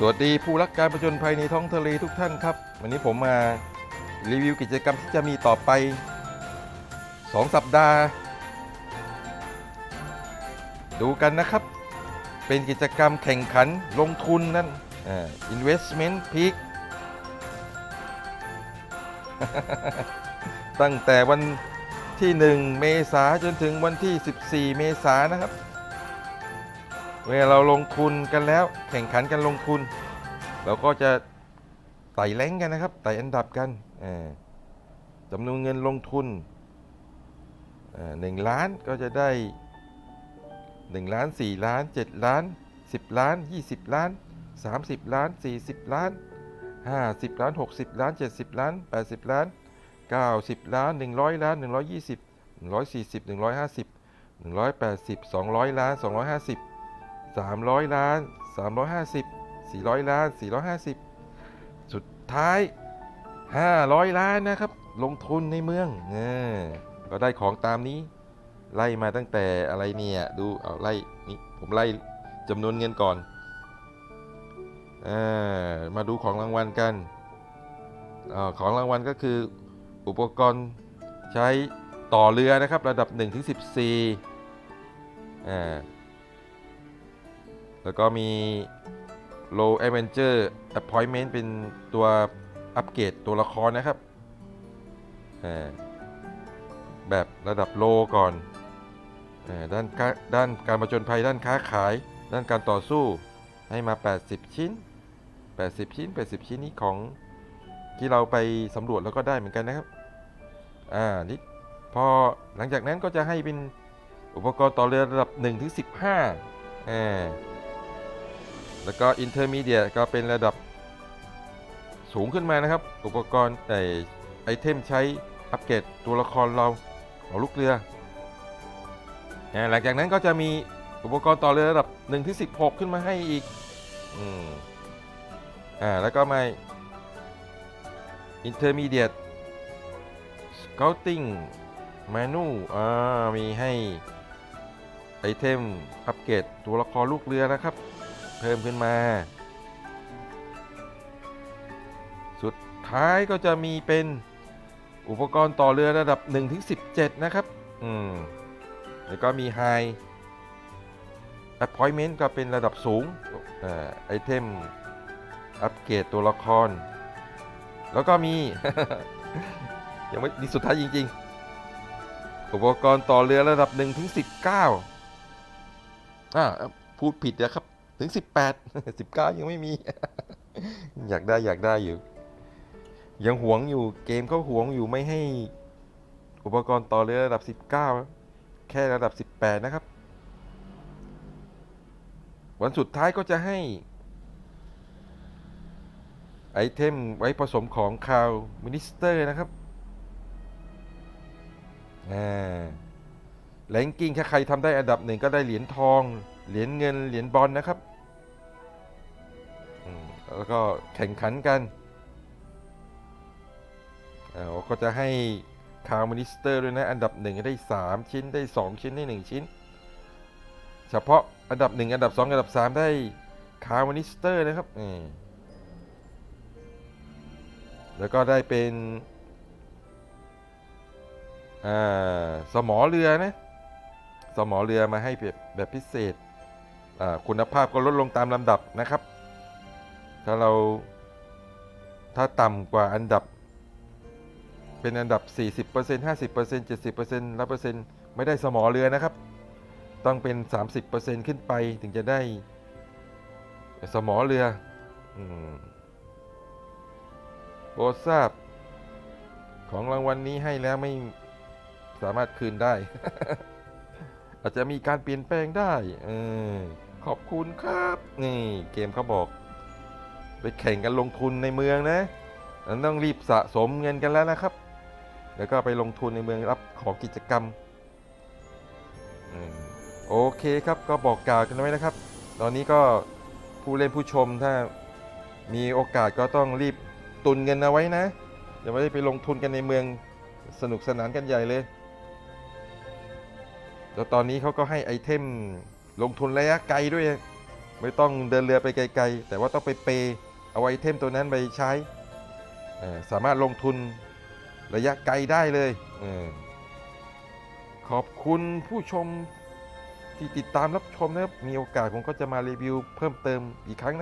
สวัสดีผู้รักการประจนภัยในท้องทะเลทุกท่านครับ วันนี้ผมมารีวิวกิจกรรมที่จะมีต่อไป 2 สัปดาห์ ดูกันนะครับ เป็นกิจกรรมแข่งขันลงทุนนั่นอ่า investment peak ตั้งแต่วันที่ 1 เมษาจนถึงวันที่ 14 เมษานะครับ เวลาเราลงทุนกันแล้ว แข่งขันกันลงทุน เราก็จะไต่แรงกันนะครับไต่อันดับกันจำนวนเงินลงทุนหนึ่งล้านก็จะได้1ล้าน4ล้าน 7 ล้าน 10 ล้าน 20 ล้าน 30 ล้าน 40 ล้าน 50 ล้าน 60 ล้าน 70 ล้าน 80 ล้าน 90 ล้าน 100 ล้าน 120 140 150 180 200 ล้าน 250 300 ล้าน 350 400 ล้าน 450 สุดท้าย 500 ล้านนะครับ ลงทุนในเมืองเออก็ได้ของตามนี้ ไล่มาตั้งแต่อะไรเนี่ยดูเอาไล่นี่ผมไล่จำนวนเงินก่อนอมาดูของรางวัลกันอของรางวัลก็คืออุปกรณ์ใช้ต่อเรือนะครับ ระดับ1ถึง14อ่า แล้วก็มี Low Avenger Appointment เป็นตัวอัปเกรดตัวละครนะครับ แบบระดับโลก่อนด้านด้านการประจนภัยด้านค้าขาย ด้านการต่อสู้ให้มา 80 ชิ้น 80 ชิ้น 80 ชิ้นนี้ของที่เราไปสำรวจแล้วก็ได้เหมือนกันนะครับ อ่า นี่พอหลังจากนั้นก็จะให้เป็นอุปกรณ์ต่อเรือระดับ1ถึง15อ่า แล้วก็ Intermediate ก็เป็นระดับสูงขึ้นมานะครับ อุปกรณ์ไอไอเทมใช้อัปเกรดตัวละครเราของลูกเรือหลังจากนั้นก็จะมีอุปกรณ์ต่อเรือระดับ1ที่16 ขึ้นมาให้อีก อืม อ่า แล้วก็มา Intermediate Scouting Menu อ่า มีให้ไอเทมอัปเกรดตัวละครลูกเรือนะครับ เพิ่มขึ้นมา สุดท้ายก็จะมีเป็นอุปกรณ์ต่อเรือระดับ 1 ถึง 17 นะครับ อืม แล้วก็มี High Appointment ก็เป็นระดับสูงอ่าไอเทมอัปเกรดตัวละคร แล้วก็มี ยังไม่นี่สุดท้ายจริง ๆ อุปกรณ์ต่อเรือระดับ1ถึง 19อ่าพูดผิดนะครับ ถึง 18 19 ยังไม่มี อยากได้อยากได้อยู่ ยังหวงอยู่เกมเขาหวงอยู่ไม่ให้ อุปกรณ์ต่อเรือระดับ 19 แค่ระดับ 18 นะครับ วันสุดท้ายก็จะให้ ไอเทมไว้ผสมของคาวมินิสเตอร์นะครับอ่าแรงกิ้งถ้าใครทำได้อันดับหนึ่งก็ได้เหรียญทอง เหรียญเงินเหรียญบอลนะครับแล้วก็แข่งขันกันอ่าก็จะให้คาวมินิสเตอร์ด้วยนะ อันดับหนึ่งได้ 3 ชิ้นได้ 2 ชิ้นได้ 1 ชิ้น เฉพาะอันดับ 1 อันดับ 2 อันดับ 3 ได้คาวมินิสเตอร์นะครับแล้วก็ได้เป็นสมอเรือนะ สมอเรือมาให้แบบแบบพิเศษ คุณภาพก็ลดลงตามลำดับนะครับ ถ้าเราถ้าต่ำกว่าอันดับ เป็นอันดับ 40% 50% 70% 100%ไม่ได้สมอเรือนะครับ ต้องเป็น 30%ขึ้นไปถึงจะได้สมอเรืออโปรดทราบ ของรางวัลนนี้ให้แล้วไม่สามารถคืนได้ อาจจะมีการเปลี่ยนแปลงได้ เออ ขอบคุณครับ นี่เกมเขาบอก ไปแข่งกันลงทุนในเมืองนะนั้นต้องรีบสะสมเงินกันแล้วนะครับ แล้วก็ไปลงทุนในเมืองรับของกิจกรรมอมโอเคครับก็บอกกล่าวกันไว้นะครับ ตอนนี้ก็ผู้เล่นผู้ชมถ้ามีโอกาสก็ต้องรีบตุนเงินเอาไว้นะอย่าไม่ได้ไปลงทุนกันในเมืองสนุกสนานกันใหญ่เลย แล้วตอนนี้เขาก็ให้ไอเทม ลงทุนระยะไกลด้วย ไม่ต้องเดินเรือไปไกลๆ แต่ว่าต้องไปเปย์เอาไอเทมตัวนั้นไปใช้ สามารถลงทุนระยะไกลได้เลยเออขอบคุณผู้ชมที่ติดตามรับชมนะครับ มีโอกาสผมก็จะมารีวิวเพิ่มเติมอีกครั้งนะ